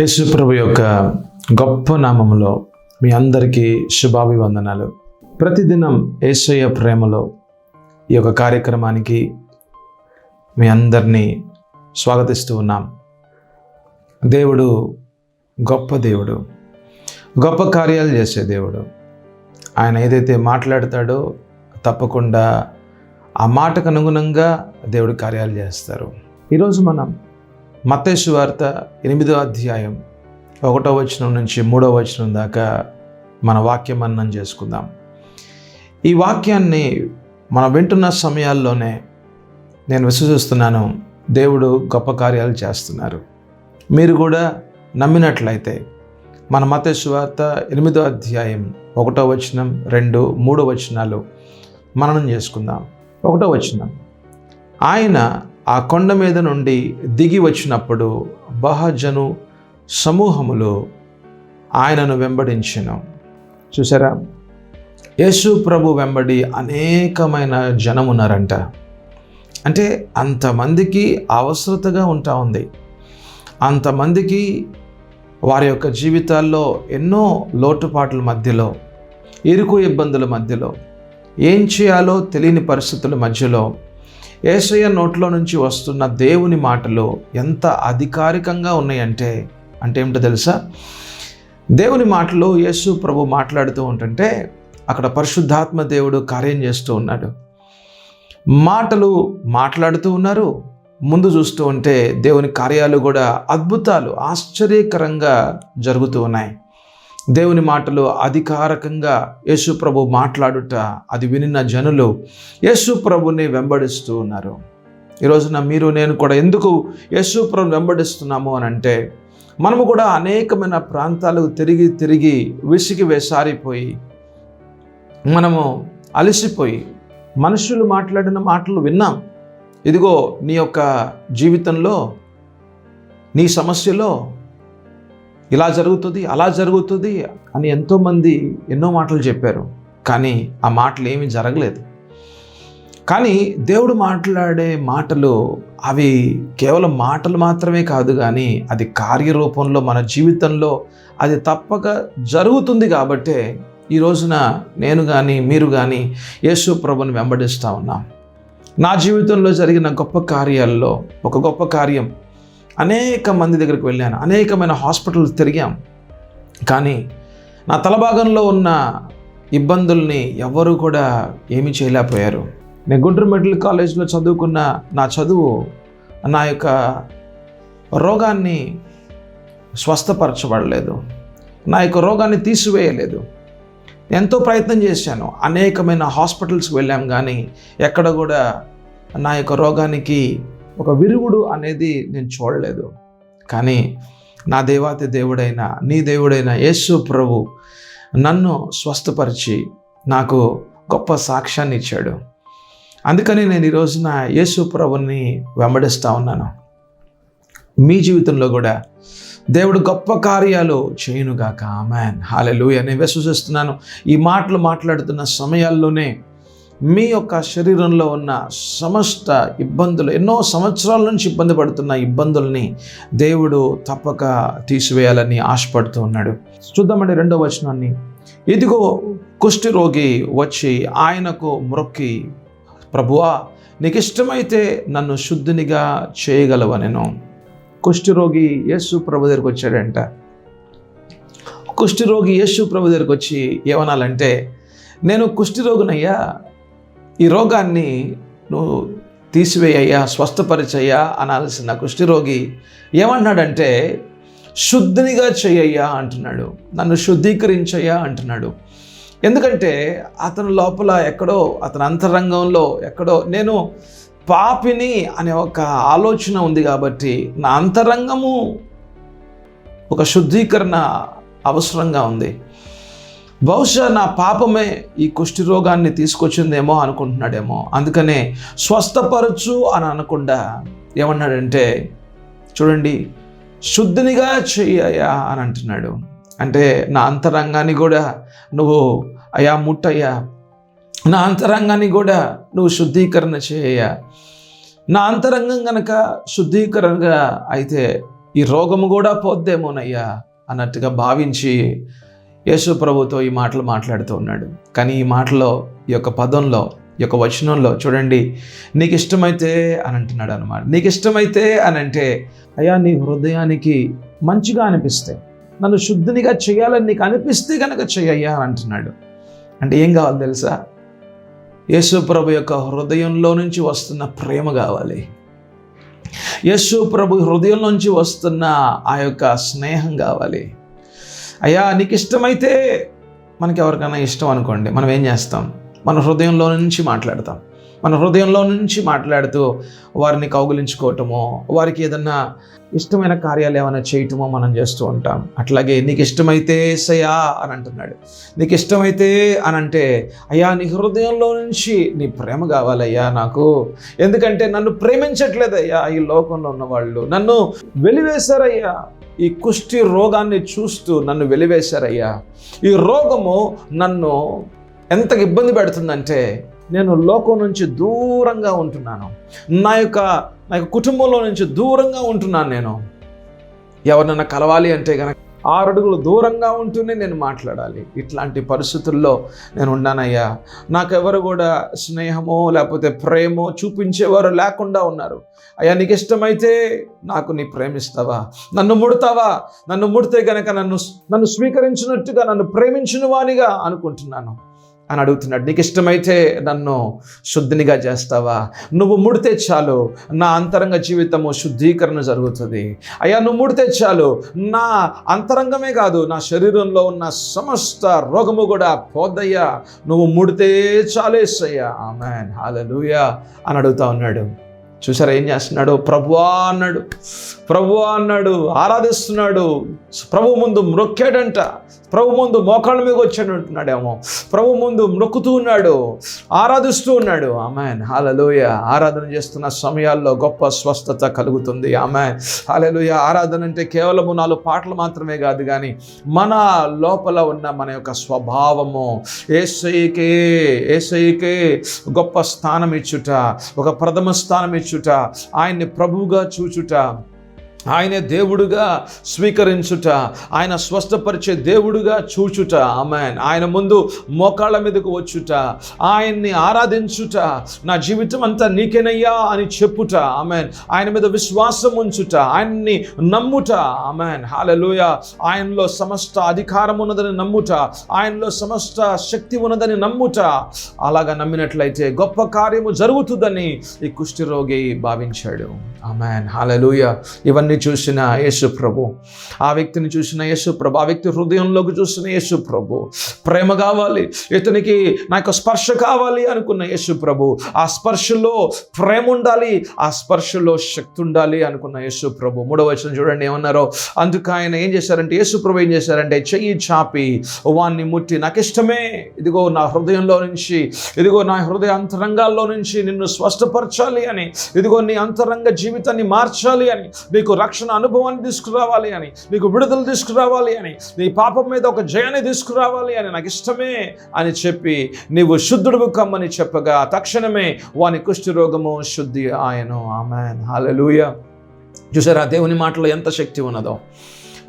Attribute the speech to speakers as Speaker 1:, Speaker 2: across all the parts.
Speaker 1: యేసుప్రభు యొక్క గొప్ప నామములో మీ అందరికీ శుభాభివందనాలు. ప్రతిదినం ఏసయ్య ప్రేమలో ఈ యొక్క కార్యక్రమానికి మీ అందరినీ స్వాగతిస్తూ ఉన్నాం. దేవుడు గొప్ప దేవుడు గొప్ప కార్యాలు చేసే దేవుడు. ఆయన ఏదైతే మాట్లాడతాడో తప్పకుండా ఆ మాటకు అనుగుణంగా దేవుడు కార్యాలు చేస్తారు. ఈరోజు మనం మత్తేసు వార్త ఎనిమిదో అధ్యాయం ఒకటో వచనం నుంచి మూడో వచనం దాకా మన వాక్యం అన్నం చేసుకుందాం. ఈ వాక్యాన్ని మనం వింటున్న సమయాల్లోనే నేను విశ్వసిస్తున్నాను దేవుడు గొప్ప కార్యాలు చేస్తున్నారు. మీరు కూడా నమ్మినట్లయితే మన మతేసు వార్త ఎనిమిదో అధ్యాయం ఒకటో వచనం రెండు మూడో వచనాలు మననం చేసుకుందాం. ఒకటో వచనం. ఆయన ఆ కొండ మీద నుండి దిగి వచ్చినప్పుడు బహజను సమూహములు ఆయనను వెంబడించను. చూసారా? యేసు ప్రభు వెంబడి అనేకమైన జనం ఉన్నారంట అంటే అంతమందికి అవసరతగా ఉంటా ఉంది. అంతమందికి వారి యొక్క జీవితాల్లో ఎన్నో లోటుపాట్ల మధ్యలో ఇరుకు ఇబ్బందుల మధ్యలో ఏం చేయాలో తెలియని పరిస్థితుల మధ్యలో ఏసయ్య నోట్లో నుంచి వస్తున్న దేవుని మాటలు ఎంత అధికారికంగా ఉన్నాయంటే అంటే ఏమిటో తెలుసా? దేవుని మాటలు యేసు ప్రభు మాట్లాడుతూ ఉంటుంటే అక్కడ పరిశుద్ధాత్మ దేవుడు కార్యం చేస్తూ ఉన్నాడు. మాటలు మాట్లాడుతూ ఉన్నారు. ముందు చూస్తూ ఉంటే దేవుని కార్యాలు కూడా అద్భుతాలు ఆశ్చర్యకరంగా జరుగుతూ ఉన్నాయి. దేవుని మాటలు అధికారకంగా యేసుప్రభు మాట్లాడుట అది వినిన జనులు యేసుప్రభుని వెంబడిస్తూ ఉన్నారు. ఈ రోజున మీరు నేను కూడా ఎందుకు యేసుప్రభుని వెంబడిస్తున్నాము అని అంటే మనము కూడా అనేకమైన ప్రాంతాలకు తిరిగి తిరిగి విసిగి వేసారిపోయి మనము అలసిపోయి మనుషులు మాట్లాడిన మాటలు విన్నాం. ఇదిగో నీ యొక్క జీవితంలో నీ సమస్యలో ఇలా జరుగుతుంది అలా జరుగుతుంది అని ఎంతోమంది ఎన్నో మాటలు చెప్పారు. కానీ ఆ మాటలు ఏమీ జరగలేదు. కానీ దేవుడు మాట్లాడే మాటలు అవి కేవలం మాటలు మాత్రమే కాదు కానీ అది కార్యరూపంలో మన జీవితంలో అది తప్పక జరుగుతుంది కాబట్టే ఈ రోజున నేను కానీ మీరు కానీ యేసు ప్రభుని వెంబడిస్తూ ఉన్నాం. నా జీవితంలో జరిగిన గొప్ప కార్యాల్లో ఒక గొప్ప కార్యం అనేక మంది దగ్గరికి వెళ్ళాను. అనేకమైన హాస్పిటల్స్ తిరిగాం. కానీ నా తలభాగంలో ఉన్న ఇబ్బందుల్ని ఎవరు కూడా ఏమీ చేయలేకపోయారు. నేను గుంటూరు మెడికల్ కాలేజ్లో చదువుకున్న నా చదువు నా యొక్క రోగాన్ని స్వస్థపరచబడలేదు. నా యొక్క రోగాన్ని తీసివేయలేదు. ఎంతో ప్రయత్నం చేశాను. అనేకమైన హాస్పిటల్స్కి వెళ్ళాం కానీ ఎక్కడ కూడా నా యొక్క రోగానికి ఒక విరుగుడు అనేది నేను చూడలేదు. కానీ నా దేవాతి దేవుడైన నీ దేవుడైన యేసు ప్రభు నన్ను స్వస్థపరిచి నాకు గొప్ప సాక్ష్యాన్ని ఇచ్చాడు. అందుకని నేను ఈ రోజున యేసు ప్రభుని వెంబడిస్తూ ఉన్నాను. మీ జీవితంలో కూడా దేవుడు గొప్ప కార్యాలు చేయునుగాక. మ్యాన్ హాలెలు అని విశ్వసిస్తున్నాను. ఈ మాటలు మాట్లాడుతున్న సమయాల్లోనే మీ యొక్క శరీరంలో ఉన్న సమస్త ఇబ్బందులు ఎన్నో సంవత్సరాల నుంచి ఇబ్బంది పడుతున్న ఇబ్బందుల్ని దేవుడు తప్పక తీసివేయాలని ఆశపడుతూ ఉన్నాడు. చూద్దామండి రెండో వచనాన్ని. ఇదిగో కుష్టి రోగి వచ్చి ఆయనకు మ్రొక్కి ప్రభువా నీకు ఇష్టమైతే నన్ను శుద్ధినిగా చేయగలవనెను. కుష్ఠిరోగి యేసు ప్రభు దగ్గరికి వచ్చాడంట. కుష్ఠిరోగి యేసు ప్రభు దగ్గరికి వచ్చి ఏమనాలంటే నేను కుష్ఠిరోగునయ్యా ఈ రోగాన్ని నువ్వు తీసివేయ్యా స్వస్థపరిచయ్యా అనాల్సిన కుష్ఠరోగి ఏమన్నాడంటే శుద్ధినిగా చేయయ్యా అంటున్నాడు. నన్ను శుద్ధీకరించయ్యా అంటున్నాడు. ఎందుకంటే అతను లోపల ఎక్కడో అతని అంతరంగంలో ఎక్కడో నేను పాపిని అనే ఒక ఆలోచన ఉంది కాబట్టి నా అంతరంగము ఒక శుద్ధీకరణ అవసరంగా ఉంది. బహుశా నా పాపమే ఈ కుష్టి రోగాన్ని తీసుకొచ్చిందేమో అనుకుంటున్నాడేమో. అందుకనే స్వస్థపరచు అని అనకుండా ఏమన్నాడంటే చూడండి శుద్ధినిగా చెయ్యయా అని అంటున్నాడు. అంటే నా అంతరంగాన్ని కూడా నువ్వు అయా ముట్టయ్యా. నా అంతరంగాన్ని కూడా నువ్వు శుద్ధీకరణ చేయయ్యా నా అంతరంగం కనుక శుద్ధీకరణగా అయితే ఈ రోగము కూడా పోద్దేమోనయ్యా అన్నట్టుగా భావించి యేసు ప్రభుతో ఈ మాటలు మాట్లాడుతూ ఉన్నాడు. కానీ ఈ మాటలో ఈ యొక్క పదంలో ఈ యొక్క వచనంలో చూడండి నీకు ఇష్టమైతే అని అంటున్నాడు అనమాట నీకు ఇష్టమైతే అని అంటే అయ్యా నీ హృదయానికి మంచిగా అనిపిస్తే నన్ను శుద్ధినిగా చేయాలని నీకు అనిపిస్తే కనుక చెయ్యయ్యా అని అంటున్నాడు. అంటే ఏం కావాలి తెలుసా? యేసు ప్రభు యొక్క హృదయంలో నుంచి వస్తున్న ప్రేమ కావాలి. యేసు ప్రభు హృదయం నుంచి వస్తున్న ఆ యొక్క స్నేహం కావాలి. అయ్యా నీకు ఇష్టమైతే మనకి ఎవరికైనా ఇష్టం అనుకోండి. మనం ఏం చేస్తాం? మన హృదయంలో నుంచి మాట్లాడతాం. మన హృదయంలో నుంచి మాట్లాడుతూ వారిని కౌగులించుకోవటమో వారికి ఏదన్నా ఇష్టమైన కార్యాలు ఏమైనా చేయటమో మనం చేస్తూ ఉంటాం. అట్లాగే నీకు ఇష్టమైతే సయా అని అంటున్నాడు. నీకు ఇష్టమైతే అని అంటే అయ్యా నీ హృదయంలో నుంచి నీ ప్రేమ కావాలయ్యా నాకు. ఎందుకంటే నన్ను ప్రేమించట్లేదయ్యా ఈ లోకంలో ఉన్నవాళ్ళు. నన్ను వెలివేశారయ్యా. ఈ కుష్టి రోగాన్ని చూస్తూ నన్ను వెలివేశారయ్యా. ఈ రోగము నన్ను ఎంత ఇబ్బంది పెడుతుందంటే నేను లోకం నుంచి దూరంగా ఉంటున్నాను. నా యొక్క నా యొక్క కుటుంబంలో నుంచి దూరంగా ఉంటున్నాను నేను. ఎవరినన్నా కలవాలి అంటే కనుక ఆరడుగులు దూరంగా ఉంటూనే నేను మాట్లాడాలి. ఇట్లాంటి పరిస్థితుల్లో నేను ఉన్నానయ్యా. నాకెవరు కూడా స్నేహమో లేకపోతే ప్రేమో చూపించేవారు లేకుండా ఉన్నారు. అయ్యా నీకు ఇష్టమైతే నాకు నీ ప్రేమిస్తావా? నన్ను ముడతావా? నన్ను ముడితే గనక నన్ను నన్ను స్వీకరించినట్టుగా నన్ను ప్రేమించిన వానిగా అనుకుంటున్నాను. అని అడుగుతున్నాడు. నీకు ఇష్టమైతే నన్ను శుద్ధినిగా చేస్తావా? నువ్వు ముడితే చాలు నా అంతరంగ జీవితము శుద్ధీకరణ జరుగుతుంది. అయ్యా నువ్వు ముడితే చాలు నా అంతరంగమే కాదు నా శరీరంలో ఉన్న సమస్త రోగము కూడా పోద్దయ్యా. నువ్వు ముడితే చాలేసయ్యా ఆమెన్. హాలూయా అని అడుగుతా ఉన్నాడు. చూసారా ఏం చేస్తున్నాడు? ప్రభువా అన్నాడు. ప్రభువా అన్నాడు ఆరాధిస్తున్నాడు. ప్రభు ముందు మ్రొక్కాడంట ప్రభు ముందు మోకాళ్ళ మీద వచ్చాడు అంటున్నాడేమో. ప్రభు ముందు నొక్కుతూ ఉన్నాడు. ఆరాధిస్తూ ఉన్నాడు. ఆమెన్. హాలలోయ ఆరాధన చేస్తున్న సమయాల్లో గొప్ప స్వస్థత కలుగుతుంది. ఆమె హాలలోయ ఆరాధన అంటే కేవలము నాలుగు పాటలు మాత్రమే కాదు కానీ మన లోపల ఉన్న మన యొక్క స్వభావము. ఏసైకే ఏసైకే గొప్ప స్థానం ఇచ్చుట ఒక ప్రథమ స్థానం ఇచ్చుట ఆయన్ని ప్రభువుగా చూచుట ఆయనే దేవుడుగా స్వీకరించుట ఆయన స్వస్థపరిచే దేవుడుగా చూచుట. ఆమెన్. ఆయన ముందు మోకాళ్ళ మీదకు వచ్చుట ఆయన్ని ఆరాధించుట నా జీవితం అంతా నీకేనయ్యా అని చెప్పుట. ఆమెన్. ఆయన మీద విశ్వాసం ఉంచుట ఆయన్ని నమ్ముట. ఆమెన్. హాలలోయ ఆయనలో సమస్త అధికారం ఉన్నదని నమ్ముట ఆయనలో సమస్త శక్తి ఉన్నదని నమ్ముట. అలాగా నమ్మినట్లయితే గొప్ప కార్యము జరుగుతుందని ఈ కుష్ఠరోగి భావించాడు. ఆమెన్. హాలలోయ ఇవన్నీ ఇవన్నీ చూసిన యేసు ప్రభు. ఆ వ్యక్తిని చూసిన యేసు ప్రభు. ఆ వ్యక్తి హృదయంలోకి చూసిన యేసు ప్రభు. ప్రేమ కావాలి. ఇతనికి నా యొక్క స్పర్శ కావాలి అనుకున్న యేసు ప్రభు. ఆ స్పర్శలో ప్రేమ ఉండాలి. ఆ స్పర్శలో శక్తి ఉండాలి అనుకున్న యేసు ప్రభు. మూడవ వచనం చూడండి ఏమన్నారో? అందుకు ఆయన ఏం చేశారంటే యేసు ప్రభు ఏం చేశారంటే చెయ్యి చాపి వాన్ని ముట్టి నాకు ఇష్టమే ఇదిగో నా హృదయంలో నుంచి ఇదిగో నా హృదయ అంతరంగాల్లో నుంచి నిన్ను స్వస్థపరచాలి అని ఇదిగో నీ అంతరంగ జీవితాన్ని మార్చాలి అని నీకు రక్షణ అనుభవాన్ని తీసుకురావాలి అని నీకు విడుదల తీసుకురావాలి అని నీ పాపం మీద ఒక జయాన్ని తీసుకురావాలి అని నాకు ఇష్టమే అని చెప్పి నీవు శుద్ధుడు కమ్మని చెప్పగా తక్షణమే వాని కుష్ఠరోగము శుద్ధి ఆయను. ఆమె హాలూయ చూసారా దేవుని మాటలో ఎంత శక్తి ఉన్నదో?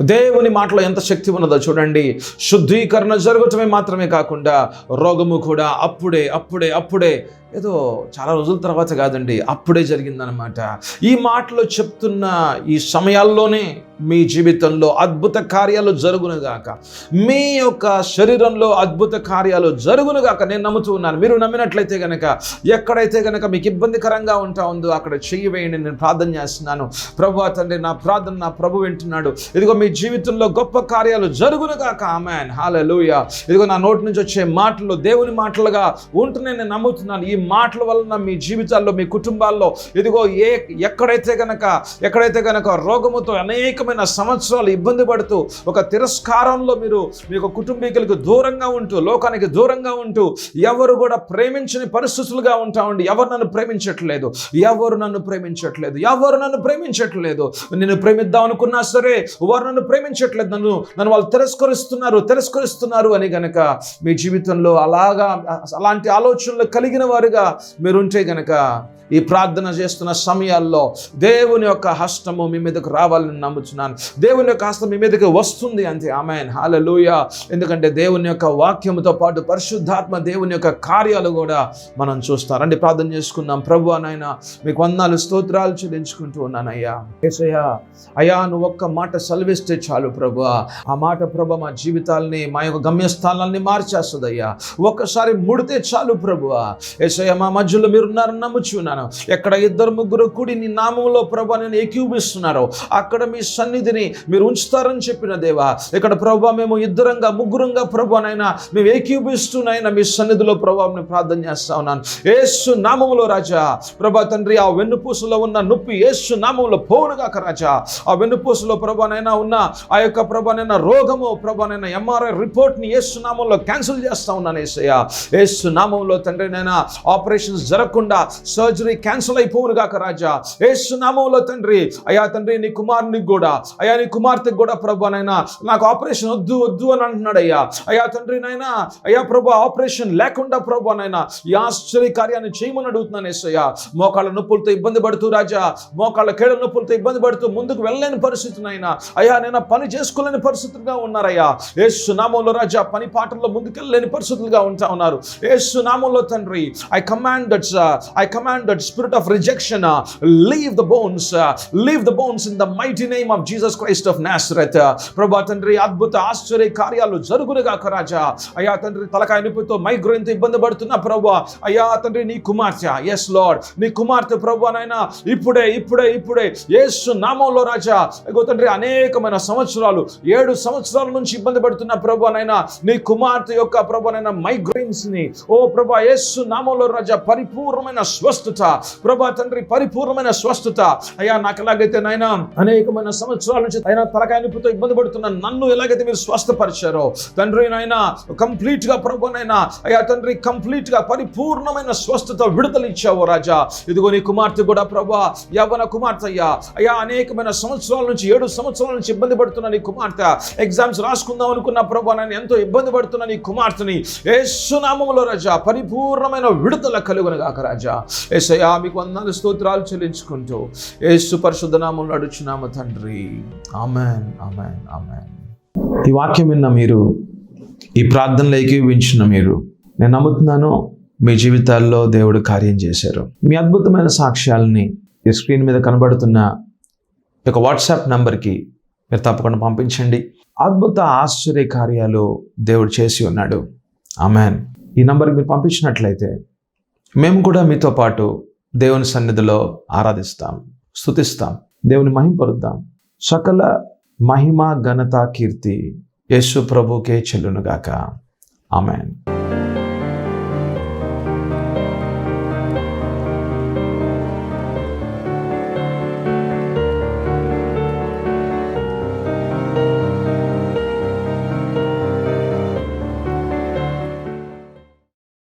Speaker 1: దేవుని మాటలో ఎంత శక్తి ఉన్నదో చూడండి. శుద్ధీకరణ జరగటమే మాత్రమే కాకుండా రోగము కూడా అప్పుడే అప్పుడే అప్పుడే ఏదో చాలా రోజుల తర్వాత కాదండి అప్పుడే జరిగిందనమాట ఈ మాటలో చెప్తున్న ఈ సమయాల్లోనే మీ జీవితంలో అద్భుత కార్యాలు జరుగునుగాక. మీ యొక్క శరీరంలో అద్భుత కార్యాలు జరుగునుగాక. నేను నమ్ముతూ ఉన్నాను. మీరు నమ్మినట్లయితే కనుక ఎక్కడైతే కనుక మీకు ఇబ్బందికరంగా ఉంటా ఉందో అక్కడ చెయ్యి వేయండి నేను ప్రార్థన చేస్తున్నాను. ప్రభు తండ్రి నా ప్రార్థన నా ప్రభు వింటున్నాడు. ఇదిగో మీ జీవితంలో గొప్ప కార్యాలు జరుగునుగాక. ఆమెన్. హాలూయ ఇదిగో నా నోటి నుంచి వచ్చే మాటలు దేవుని మాటలుగా ఉంటున్నాయి నేను నమ్ముతున్నాను. ఈ మాటల వలన మీ జీవితాల్లో మీ కుటుంబాల్లో ఇదిగో ఏ ఎక్కడైతే గనక ఎక్కడైతే గనక రోగముతో అనేకమైన సంవత్సరాలు ఇబ్బంది పడుతూ ఒక తిరస్కారంలో మీరు మీ యొక్క కుటుంబీకులకు దూరంగా ఉంటూ లోకానికి దూరంగా ఉంటూ ఎవరు కూడా ప్రేమించని పరిస్థితులుగా ఉంటా ఉండి ఎవరు నన్ను ప్రేమించట్లేదు? ఎవరు నన్ను ప్రేమించట్లేదు? ఎవరు నన్ను ప్రేమించట్లేదు? నేను ప్రేమిద్దాం అనుకున్నా సరే వారు నన్ను ప్రేమించట్లేదు. నన్ను నన్ను వాళ్ళు తిరస్కరిస్తున్నారు తిరస్కరిస్తున్నారు అని గనక మీ జీవితంలో అలాగా అలాంటి ఆలోచనలు కలిగిన వారు ఒంటరిగా మీరుంటే గనక ఈ ప్రార్థన చేస్తున్న సమయాల్లో దేవుని యొక్క హస్తము మీ మీదకు రావాలని నమ్ముచున్నాను. దేవుని యొక్క హస్తం మీ మీదకి వస్తుంది అంతే ఆమెన్. హాలలోయ ఎందుకంటే దేవుని యొక్క వాక్యముతో పాటు పరిశుద్ధాత్మ దేవుని యొక్క కార్యాలు కూడా మనం చూస్తాం. రండి ప్రార్థన చేసుకుందాం. ప్రభు నాయన మీకు వందాలు స్తోత్రాలు చెల్లించుకుంటూ ఉన్నానయ్యా. ఏసయ్యా అయ్యా నువ్వు ఒక్క మాట సెలవిస్తే చాలు ప్రభు. ఆ మాట ప్రభు మా జీవితాలని మా యొక్క గమ్యస్థానాల్ని మార్చేస్తుందయ్యా. ఒక్కసారి ముడితే చాలు ప్రభు. ఏసయ్య మా మధ్యలో మీరు ఉన్నారని నమ్ముచున్నాను ఎక్కడ ఇద్దరు ముగ్గురు కూడి నీ నామంలో ప్రభా నేను ఏకీభిస్తున్నారో అక్కడ మీ సన్నిధిని మీరు ఉంచుతారని చెప్పిన దేవా ఇక్కడ ప్రభు మేము ఇద్దరంగా ముగ్గురంగా ప్రభు నైనా మేము ఏకీభిస్తున్నాయినా మీ సన్నిధిలో ప్రభావం ప్రార్థన చేస్తా ఉన్నాను. ఏసు నామములో రాజా ప్రభా తండ్రి ఆ వెన్నుపూసలో ఉన్న నొప్పి ఏసు నామంలో పోవునుగాక రాజా. ఆ వెన్నుపూసలో ప్రభానైనా ఉన్న ఆ యొక్క ప్రభానైనా రోగము ప్రభానైనా ఎంఆర్ఐ రిపోర్ట్ని ఏసు నామంలో క్యాన్సిల్ చేస్తా ఉన్నాను ఏసయ్య. ఏసు నామంలో తండ్రి నైనా ఆపరేషన్స్ జరగకుండా సర్జరీ క్యాన్సిల్ అయిపోవునుగాక రాజా. ఏసు నామంలో తండ్రి అయా తండ్రి నీ కుమారునికి కూడా అయా నీ కుమార్తెకి కూడా ప్రభానైనా నాకు ఆపరేషన్ వద్దు వద్దు అని అంటున్నాడు అయ్యా అయా తండ్రి నైనా అయ్యా ప్రభు ఆపరేషన్ లేకుండా ప్రభానైనా ఈ ఆశ్చర్య కార్యాన్ని చేయమని అడుగుతున్నాను ఏసయ్యా మోకాళ్ళ నొప్పులతో ఇబ్బంది పడుతూ రాజా మోకాళ్ళ కేడ నొప్పులతో ఇబ్బంది పడుతూ ముందుకు వెళ్ళలేని పరిస్థితి నాయనా. అయ్యా నేను పని చేసుకోలేని పరిస్థితులుగా ఉన్నారయ్యా. ఏసు నామంలో రాజా పని పాటల్లో ముందుకెళ్ళలేని పరిస్థితులుగా ఉంటా ఉన్నారు. ఏసు నామంలో తండ్రి I command that's I command that spirit of rejection leave the bones leave the bones in the mighty name of Jesus Christ of Nazareth ప్రభా తండ్రి అద్భుత ఆశ్చర్య కార్యాలు జరుగునుగాక రాజా. అయ్యా తండ్రి తలకాయ నొప్పితో మైగ్రేన్తో ఇబ్బంది పడుతున్న ప్రభా. అయ్యా తండ్రి నీ కుమార్తె. ఎస్ లార్డ్ నీ కుమార్తె ప్రభు నైనా ఇప్పుడే ఇప్పుడే ఇప్పుడే. యేసు నామంలో రాజా. ఇగో తండ్రి అనేకమైన సంవత్సరాలు ఏడు సంవత్సరాల నుంచి ఇబ్బంది పడుతున్న ప్రభు నైనా నీ కుమార్తె యొక్క ప్రభు నైనా మైగ్రేన్స్ని. ఓ ప్రభా యేసు నామంలో రాజా పరిపూర్ణమైన స్వస్థత. ప్రభా తండ్రి పరిపూర్ణమైన స్వస్థత. అయ్యా నాకు ఎలాగైతే నాయనా అనేకమైన సంవత్సరాల నుంచి అయినా తలకాయ నొప్పితో ఇబ్బంది పడుతున్న నన్ను ఎలాగైతే మీరు స్వస్థపరిచారో తండ్రి నాయన కంప్లీట్గా ప్రభు నైనా అయ్యా తండ్రి కంప్లీట్గా పరిపూర్ణమైన స్వస్థత విడుదల ఇచ్చావు రాజా. ఇదిగో నీ కుమార్తె కూడా ప్రభా యవ్వన కుమార్తె అయ్యా అయ్యా అనేకమైన సంవత్సరాల నుంచి ఏడు సంవత్సరాల నుంచి ఇబ్బంది పడుతున్న నీ కుమార్తె. ఎగ్జామ్స్ రాసుకుందాం అనుకున్న ప్రభా నన్ను ఎంతో ఇబ్బంది పడుతున్న నీ కుమార్తెని. సునామంలో రాజా పరిపూర్ణమైన విడుదల కలుగును గాక రాజా. ఏసయ్యా మీకు వందలు స్తోత్రాలు చెల్లించుకుంటూ ఏసు పరిశుద్ధ నామంలో అడుచున్నాము తండ్రి. Amen amen amen. ఈ వాక్యం విన్న మీరు ఈ ప్రార్థనలో ఏకీవించిన మీరు నేను నమ్ముతున్నాను మీ జీవితాల్లో దేవుడు కార్యం చేశారు. మీ అద్భుతమైన సాక్ష్యాలని ఈ స్క్రీన్ మీద కనబడుతున్న ఒక వాట్సాప్ నంబర్కి మీరు తప్పకుండా పంపించండి. అద్భుత ఆశ్చర్య కార్యాలు దేవుడు చేసి ఉన్నాడు. ఆమెన్. ఈ నంబర్కి మీరు పంపించినట్లయితే మేము కూడా మీతో పాటు దేవుని సన్నిధిలో ఆరాధిస్తాం స్థుతిస్తాం దేవుని మహింపరుద్దాం సకల మహిమ ఘనత కీర్తి యేసు ప్రభుకే చెల్లునుగాక. ఆమెన్.